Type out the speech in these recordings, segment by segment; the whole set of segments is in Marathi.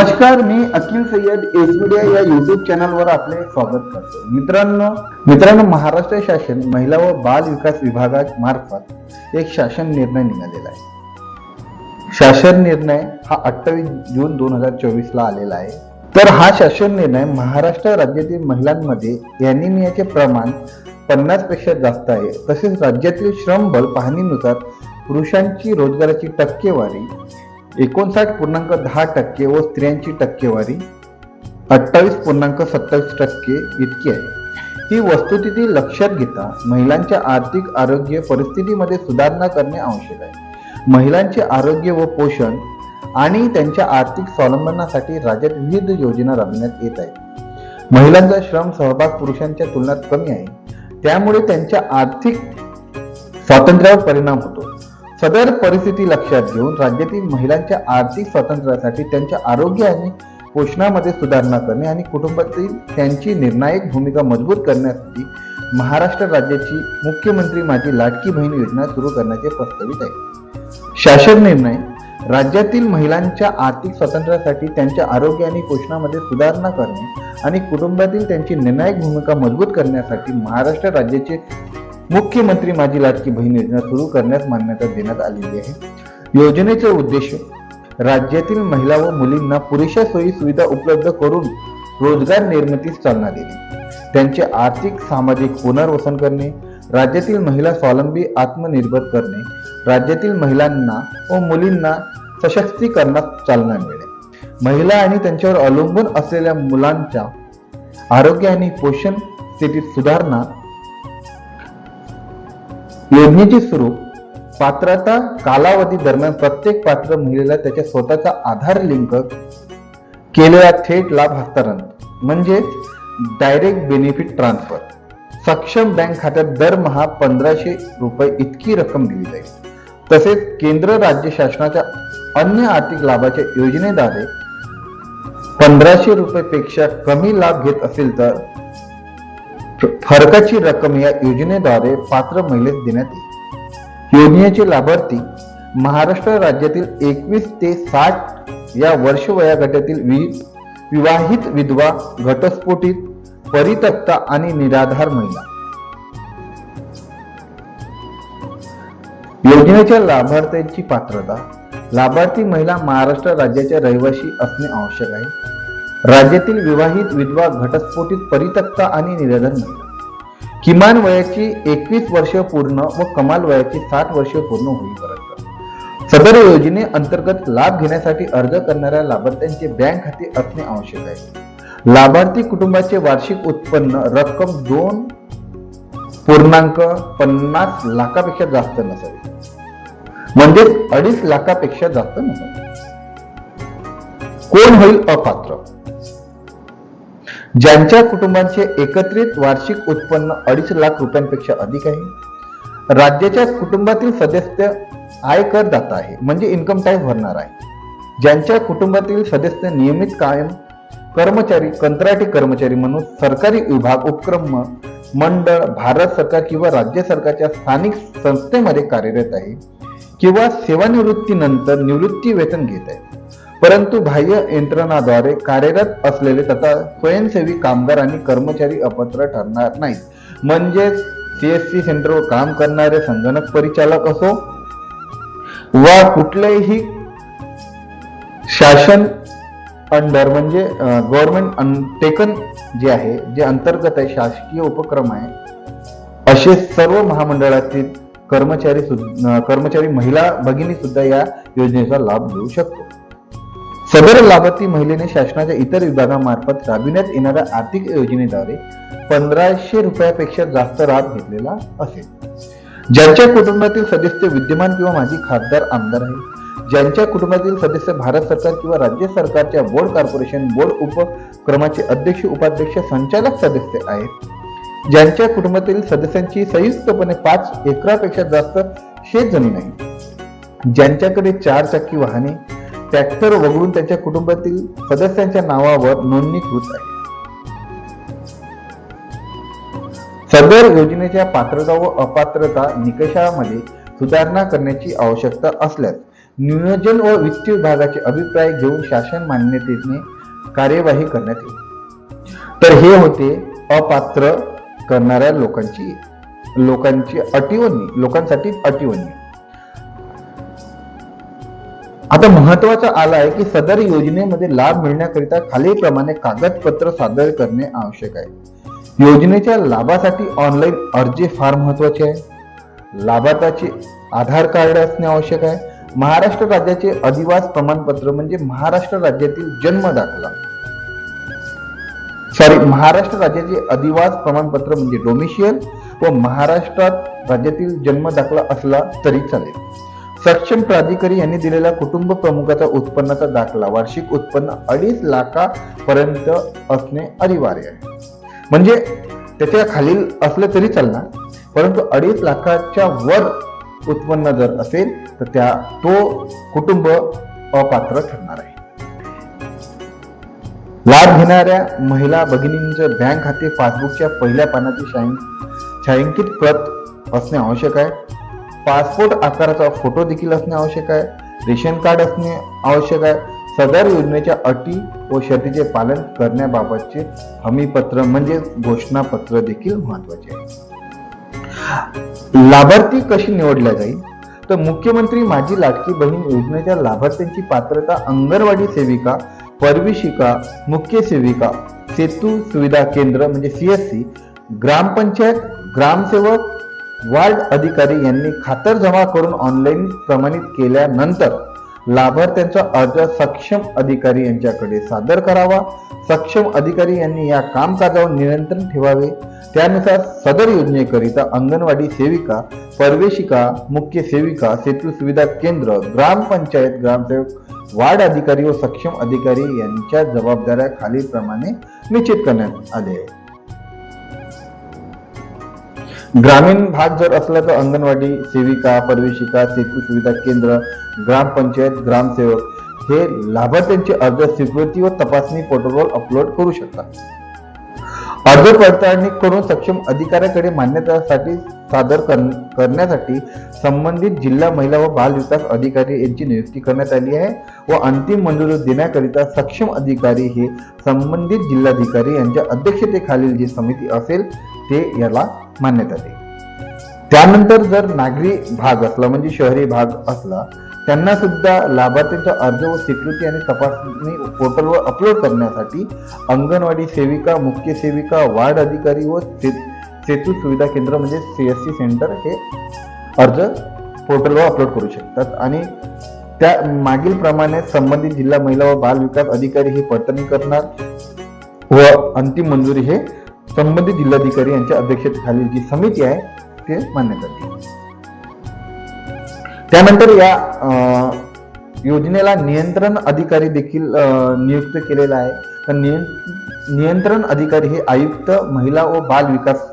नमस्कार मी अखिल सय्यद एस मीडिया या युट्यूब चॅनलवर आपले स्वागत करतो. मित्रांनो मित्रांनो महाराष्ट्र शासन महिला व बाल विकास विभागा मार्फत एक शासन निर्णय निघालेला आहे. शासन निर्णय हा अठ्ठावीस जून दोन हजार चोवीस ला आलेला आहे. तर हा शासन निर्णय महाराष्ट्र राज्यातील महिलांमध्ये अॅनिमियाचे प्रमाण पन्नासपेक्षा जास्त आहे. तसेच राज्यातील श्रम बल पाहणीनुसार पुरुषांची रोजगाराची टक्केवारी एकोणसाठ पूर्णांक दहा टक्के व स्त्रियांची टक्केवारी अठ्ठावीस पूर्णांक सत्तावीस टक्के इतकी आहे. ही वस्तुस्थिती लक्षात घेता महिलांच्या आर्थिक आरोग्य परिस्थितीमध्ये सुधारणा करणे आवश्यक आहे. महिलांचे आरोग्य व पोषण आणि त्यांच्या आर्थिक स्वावलंबनासाठी राज्यात विविध योजना राबविण्यात येत आहेत. महिलांचा श्रम सहभाग पुरुषांच्या तुलनेत कमी आहे. त्यामुळे त्यांच्या आर्थिक स्वातंत्र्यावर परिणाम होतो. सदर परिस्थिती लक्षात घेऊन राज्यातील महिलांच्या आर्थिक स्वातंत्र्यासाठी त्यांच्या आरोग्य आणि पोषणामध्ये सुधारणा करणे आणि कुटुंबातील त्यांची निर्णायक भूमिका मजबूत करण्यासाठी महाराष्ट्र राज्याची मुख्यमंत्री माझी लाडकी बहीण योजना सुरू करण्याचे प्रस्तावित आहे. शासन निर्णय राज्यातील महिलांच्या आर्थिक स्वातंत्र्यासाठी त्यांच्या आरोग्य आणि पोषणामध्ये सुधारणा करणे आणि कुटुंबातील त्यांची निर्णायक भूमिका मजबूत करण्यासाठी महाराष्ट्र राज्याचे मुख्यमंत्री माझी लाडकी बहीण योजना सुरू करण्यास मान्यता देण्यात आलेली आहे. योजनेचे उद्देश राज्यातील महिला व मुलींना पुरेशा सोयी सुविधा उपलब्ध करून रोजगार निर्मितीस चालना देणे. त्यांचे आर्थिक सामाजिक पुनर्वसन करणे राज्यातील महिला स्वावलंबी आत्मनिर्भर करणे राज्यातील महिलांना व मुलींना सशक्तीकरणात चालना मिळणे. महिला आणि त्यांच्यावर अवलंबून असलेल्या मुलांच्या आरोग्य आणि पोषण स्थितीत सुधारणा योजनेचे स्वरूप पात्रता कालावधी दरम्यान प्रत्येक पात्र महिलेला त्याच्या स्वतःचा आधार लिंक केलेला थेट लाभ हस्तांतरण म्हणजेच डायरेक्ट बेनिफिट ट्रान्सफर सक्षम बँक खात्यात दरमहा पंधराशे रुपये इतकी रक्कम दिली जाईल. तसेच केंद्र राज्य शासनाच्या अन्य आर्थिक लाभाच्या योजनेद्वारे पंधराशे रुपये पेक्षा कमी लाभ घेत असेल तर फरकाची रक्कम या योजनेद्वारे पात्र महिलेस देण्यात येईल. योजनेचे लाभार्थी महाराष्ट्र राज्यातील एकवीस ते साठ या वर्ष वयागटातील वि- विवाहित विधवा घटस्फोटित परितक्ता आणि निराधार महिला. योजनेच्या लाभार्थ्यांची पात्रता. लाभार्थी महिला महाराष्ट्र राज्याच्या रहिवासी असणे आवश्यक आहे. राज्यातील विवाहित विधवा घटस्फोटित परित्यक्ता आणि निवेदन किमान वयाची एकवीस वर्ष पूर्ण व कमाल वयाची साठ वर्ष पूर्ण होईपर्यंत. सदर योजने अंतर्गत लाभ घेण्यासाठी अर्ज करणाऱ्या लाभार्थ्यांचे बँक खाते असणे आवश्यक आहे. लाभार्थी कुटुंबाचे वार्षिक उत्पन्न रक्कम दोन पूर्णांक पन्नास लाखापेक्षा जास्त नसावी. म्हणजेच अडीच लाखापेक्षा जास्त नसावी. कोण होईल अपात्र? ज्यांच्या कुटुंबांचे एकत्रित वार्षिक उत्पन्न अडीच लाख रुपयांपेक्षा अधिक आहे. राज्याच्या कुटुंबातील सदस्य आयकरदाता आहे म्हणजे इन्कम टॅक्स भरणार आहे. ज्यांच्या कुटुंबातील सदस्य नियमित कायम कर्मचारी कंत्राटी कर्मचारी म्हणून सरकारी विभाग उपक्रम मंडळ भारत सरकार किंवा राज्य सरकारच्या स्थानिक संस्थेमध्ये कार्यरत आहे किंवा सेवानिवृत्तीनंतर निवृत्ती वेतन घेत आहे. परंतु बाह्य यंत्रणाद्वारे कार्यरत असलेले तथा स्वयंसेवी कामगार आणि कर्मचारी अपात्र ठरणार नाहीत. म्हणजेच सीएससी सेंटरवर काम करणारे संगणक परिचालक असो वा कुठलेही शासन अंडर म्हणजे गव्हर्नमेंट टेकन जे आहे जे अंतर्गत आहे शासकीय उपक्रम आहे असे सर्व महामंडळातील कर्मचारी सुद्धा कर्मचारी महिला भगिनी सुद्धा या योजनेचा लाभ घेऊ शकतो. सदर लाभार्थी महिलेने शासनाच्या इतर विभागामार्फत राबविण्यात येणाऱ्या आर्थिक योजनेद्वारे पंधराशे रुपयापेक्षा जास्त लाभ घेतलेला असेल. ज्यांच्या कुटुंबातील सदस्य विद्यमान किंवा माजी खासदार आमदार आहे ज्यांच्या कुटुंबातील सदस्य भारत सरकार किंवा राज्य सरकारच्या बोर्ड कॉर्पोरेशन बोर्ड उपक्रमाचे अध्यक्ष उपाध्यक्ष संचालक सदस्य आहेत ज्यांच्या कुटुंबातील सदस्यांची संयुक्तपणे पाच एकरापेक्षा जास्त शेतजमीन आहे ज्यांच्याकडे चार चाकी वाहने ट्रॅक्टर वगळून त्यांच्या कुटुंबातील सदस्यांच्या नावावर नोंदणीकृत आहे सदर योजनेच्या पात्रता व अपात्रता निकषामध्ये सुधारणा करण्याची आवश्यकता असल्यास नियोजन व वित्त विभागाचे अभिप्राय घेऊन शासन मान्यतेने कार्यवाही करण्यात येईल. तर हे होते अपात्र करणाऱ्या लोकांची लोकांची अटीवणी लोकांसाठी अटीवणी. आता महत्त्वाचा आला आहे की सदर योजनेमध्ये लाभ मिळण्याकरिता खालीलप्रमाणे कागदपत्र सादर करणे आवश्यक आहे. योजनेच्या लाभासाठी ऑनलाईन अर्ज फार महत्त्वाचे आहे. लाभार्थ्याचे आधार कार्ड असणे आवश्यक आहे. महाराष्ट्र राज्याचे अधिवास प्रमाणपत्र म्हणजे महाराष्ट्र राज्यातील जन्म दाखला. सॉरी महाराष्ट्र राज्याचे अधिवास प्रमाणपत्र म्हणजे डोमिशियल व महाराष्ट्रात राज्यातील जन्म दाखला असला तरी चालेल. सक्षम प्राधिकारी यांनी दिलेला कुटुंब प्रमुखाचा उत्पन्नाचा दाखला वार्षिक उत्पन्न अडीच लाखापर्यंत असणे अनिवार्य आहे. म्हणजे त्याच्या खालील असलं तरी चालणार परंतु अडीच लाखाच्या वर उत्पन्न जर असेल तर त्या तो कुटुंब अपात्र ठरणार आहे. लाभ घेणाऱ्या महिला भगिनींचं बँक खाते पासबुकच्या पहिल्या पानाची छायांकित प्रत असणे आवश्यक आहे. पासपोर्ट आकाराचा फोटो देखील असणे आवश्यक आहे. रेशन कार्ड असणे आवश्यक आहे. सदर योजनेच्या अटी व शर्तीचे पालन करण्याबाबतचे हमीपत्र म्हणजे घोषणापत्र देखील महत्त्वाचे आहे. लाभार्थी कशी निवडल्या जाईल? तर मुख्यमंत्री माझी लाडकी बहीण योजनेच्या लाभार्थ्यांची पात्रता अंगणवाडी सेविका परविशिका मुख्य सेविका सेतू सुविधा केंद्र म्हणजे सीएससी ग्रामपंचायत ग्रामसेवक वार्ड अधिकारी यांनी खातरजमा करून ऑनलाईन प्रमाणित केल्यानंतर लाभार्थ्यांचा अर्ज सक्षम अधिकारी यांच्याकडे सादर करावा. सक्षम अधिकारी यांनी या कामकाजावर नियंत्रण ठेवावे. त्यानुसार सदर योजनेकरिता अंगणवाडी सेविका परवेशिका मुख्य सेविका सेतू सुविधा केंद्र ग्रामपंचायत ग्रामसेवक वार्ड अधिकारी व सक्षम अधिकारी यांच्या जबाबदाऱ्या खालीलप्रमाणे निश्चित करण्यात आले. आहे ग्रामीण भाग जर असला तर अंगणवाडी सेविका परिवेशिका सेतू सुविधा केंद्र ग्रामपंचायत ग्रामसेवक हे लाभार्थ्यांचे अर्ज स्वीकृती व तपासणी पोर्टलवर अपलोड करू शकतात. अर्ज पडताळणी करून सक्षम अधिकाऱ्याकडे मान्यतासाठी सादर करण्यासाठी संबंधित जिल्हा महिला व बाल विकास अधिकारी यांची नियुक्ती करण्यात आली आहे व अंतिम मंजुरी देण्याकरिता सक्षम अधिकारी हे संबंधित जिल्हाधिकारी यांच्या अध्यक्षतेखालील जी समिती असेल ते याला मान्यता देईल. त्यानंतर जर नागरी भाग असला म्हणजे शहरी भाग असला त्यांना सुद्धा लाभार्थ्यांचा अर्ज व स्वीकृती आणि तपासणी पोर्टलवर अपलोड करण्यासाठी अंगणवाडी सेविका मुख्य सेविका वार्ड अधिकारी व सेतू सुविधा केंद्र म्हणजे सीएससी सेंटर हे अर्ज पोर्टलवर अपलोड करू शकतात. आणि त्या मागील प्रमाणे संबंधित जिल्हा महिला व बाल विकास अधिकारी हे पडताळणी करणार व अंतिम मंजुरी हे संबंधित जिल्हाधिकारी यांच्या अध्यक्षतेखाली जी समिती आहे ते मान्य करते त्यानंतर या अं, योजनेला नियंत्रण अधिकारी देखील नियुक्त केलेला आहे. तर नियंत्रण अधिकारी हे आयुक्त महिला व बाल विकास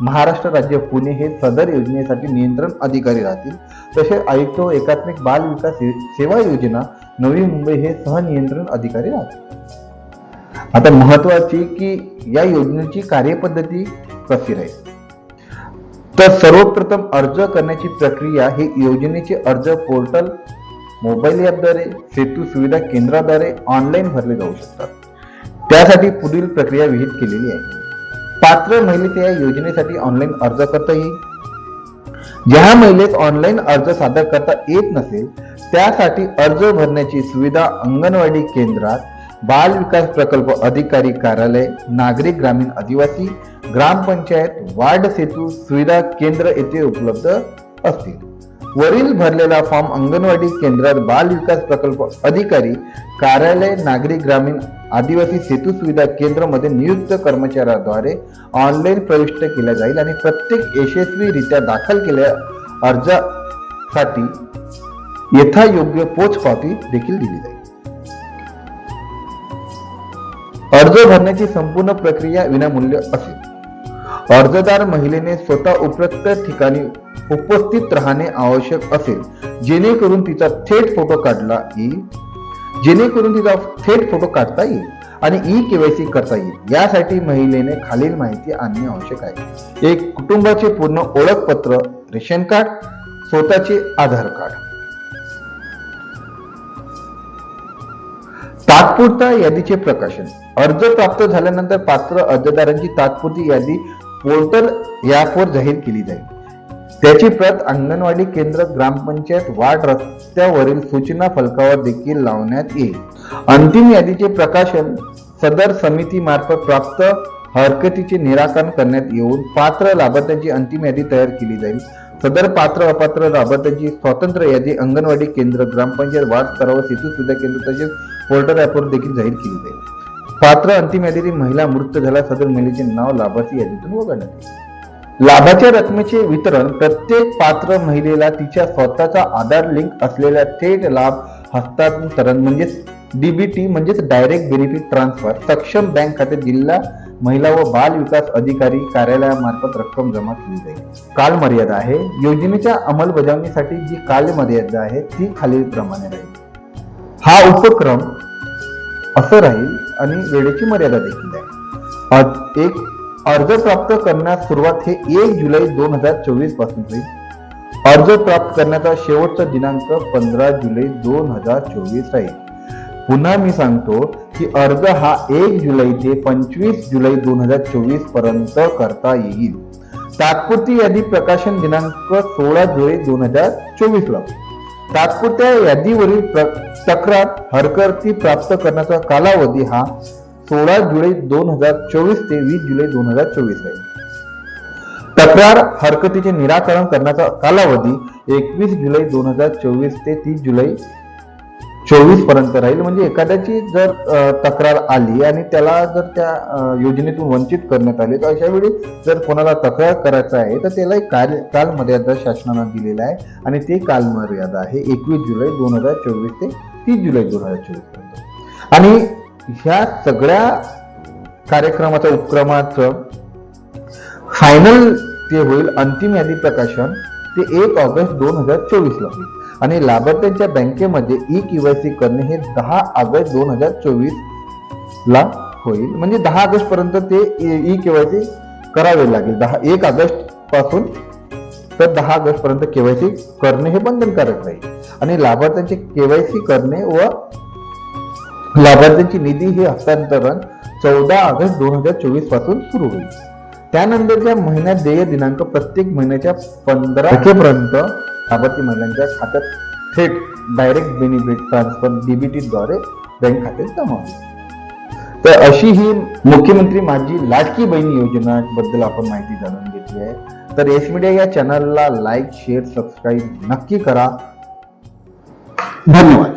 महाराष्ट्र राज्य पुणे हे सदर योजनेसाठी नियंत्रण अधिकारी राहतील. तसे आयुक्त व एकात्मिक बाल विकास सेवा योजना नवी मुंबई हे सहनियंत्रण अधिकारी राहतील. आता महत्वाची की या योजनेची कार्यपद्धती कशी राहील? तर सर्वप्रथम अर्ज करण्याची प्रक्रिया ही योजनेचे अर्ज पोर्टल मोबाईल ॲपद्वारे सेतू सुविधा केंद्राद्वारे ऑनलाईन भरले जाऊ शकतात. त्यासाठी पुढील प्रक्रिया विहित केलेली आहे. पात्र महिलेच्या या योजनेसाठी ऑनलाईन अर्ज करता येईल ज्या महिलेस ऑनलाईन अर्ज सादर करता येत नसेल त्यासाठी अर्ज भरण्याची सुविधा अंगणवाडी केंद्रात बाल विकास प्रकल्प अधिकारी कार्यालय नागरिक ग्रामीण आदिवासी ग्रामपंचायत वार्ड सेतू सुविधा केंद्र येथे उपलब्ध असतील. वरील भरलेला फॉर्म अंगणवाडी केंद्रात बाल विकास प्रकल्प अधिकारी कार्यालय नागरिक ग्रामीण आदिवासी सेतू सुविधा केंद्रमध्ये नियुक्त कर्मचाऱ्याद्वारे ऑनलाईन प्रविष्ट केला जाईल आणि प्रत्येक यशस्वीरित्या दाखल केलेल्या अर्जासाठी यथायोग्य पोच पावती देखील दिली जाईल. अर्ज भरण्याची संपूर्ण प्रक्रिया विनामूल्य असेल. अर्जदार महिलेने स्वतः उपरोक्त ठिकाणी उपस्थित राहणे आवश्यक असेल जेणेकरून तिचा थेट फोटो काढला येईल. जेणेकरून तिचा थेट फोटो काढता येईल आणि ई केवायसी करता येईल. यासाठी महिलेने खालील माहिती आणणे आवश्यक आहे. एक कुटुंबाचे पूर्ण ओळखपत्र रेशन कार्ड स्वतःचे आधार कार्ड. तात्पुरता यादीचे प्रकाशन. अर्ज प्राप्त झाल्यानंतर पात्र अर्जदारांची तात्पुरती यादी पोर्टल ॲपवर जाहीर केली जाईल. त्याची प्रत अंगणवाडी केंद्र ग्रामपंचायत वार्ड रस्त्यावरील सूचना फलकावर देखील लावण्यात येईल. अंतिम यादीचे प्रकाशन सदर समिती मार्फत प्राप्त हरकतीचे निराकरण करण्यात येऊन पात्र लाभार्थ्यांची अंतिम यादी तयार केली जाईल. सदर पात्र अपात्र लाभार्थ्यांची स्वतंत्र यादी अंगणवाडी केंद्र ग्रामपंचायत वार्ड स्तरावर सेतू सुविधा केंद्र तसेच पोर्टल ॲपवर देखील जाहीर केली जाईल. पात्र अंतिम यादीतील महिला मृत्यू झाल्या सदर महिलेचे नाव लाभार्थी यादीतून वगळण्यात येईल. लाभाच्या रकमेचे वितरण प्रत्येक पात्र महिलेला तिच्या स्वतःचा आधार लिंक असलेल्या थेट लाभ हस्तांतरण म्हणजेच डीबीटी म्हणजेच डायरेक्ट बेनिफिट ट्रान्सफर सक्षम बँक खाते जिल्हा महिला व बाल विकास अधिकारी कार्यालयामार्फत रक्कम जमा केली जाईल. कालमर्यादा आहे. योजनेच्या अंमलबजावणीसाठी जी कालमर्यादा आहे ती खालीलप्रमाणे राहील. हा उपक्रम असं राहील आणि वेळेची मर्यादा देखील आहे. एक अर्ज प्राप्त करण्यास सुरुवात हे एक जुलै दोन हजार चोवीसपासून होईल. अर्ज प्राप्त करण्याचा शेवटचा दिनांक पंधरा जुलै दोन हजार चोवीस राहील. पुन्हा मी सांगतो की अर्ज हा एक जुलै ते पंचवीस जुलै दोन हजार चोवीसपर्यंत करता येईल. तात्पुरती यादी प्रकाशन दिनांक सोळा जुलै दोन हजार चोवीस ला तात्पुरत्या यादीवरील तक्रार हरकती प्राप्त करण्याचा कालावधी हा सोळा जुलै दोन हजार चोवीस ते वीस जुलै दोन हजार चोवीस आहे. तक्रार हरकतीचे निराकरण करण्याचा कालावधी एकवीस जुलै दोन हजार चोवीस ते तीस जुलै चोवीसपर्यंत राहील. म्हणजे एखाद्याची जर तक्रार आली आणि त्याला जर त्या योजनेतून वंचित करण्यात आले तर अशा वेळी जर कोणाला तक्रार करायचं आहे तर त्याला एक काल कालमर्यादा शासनानं दिलेला आहे आणि ते कालमर्यादा आहे. एकवीस जुलै दोन हजार चोवीस ते तीस जुलै दोन हजार चोवीसपर्यंत. आणि ह्या सगळ्या कार्यक्रमाचं उपक्रमाचं फायनल ते होईल अंतिम यादी प्रकाशन ते एक ऑगस्ट दोन हजार चोवीस ला होईल. आणि लाभार्थ्यांच्या बँकेमध्ये ई केवायसी करणे हे दहा ऑगस्ट दोन हजार चोवीस ला होईल. म्हणजे दहा ऑगस्ट पर्यंत ते ई केवायसी करावे लागेल. दहा एक ऑगस्टपासून तर दहा ऑगस्ट पर्यंत केवायसी करणे हे बंधनकारक राहील. आणि लाभार्थ्यांचे केवायसी करणे व लाभार्थ्यांची निधी हे हस्तांतरण चौदा ऑगस्ट दोन हजार चोवीसपासून सुरू होईल. त्यानंतरच्या महिन्यात देय दिनांक प्रत्येक महिन्याच्या पंधरा तारखेपर्यंत लाभार्थी महिलांच्या खात्यात थेट डायरेक्ट बेनिफिट ट्रान्सफर डीबीटी द्वारे बँक खात्यात जमा तर अशी ही मुख्यमंत्री माझी लाडकी बहीण योजना बद्दल आपण माहिती जाणून घेतली आहे. तर एस मीडिया या चॅनलला लाईक शेअर सबस्क्राईब नक्की करा. धन्यवाद.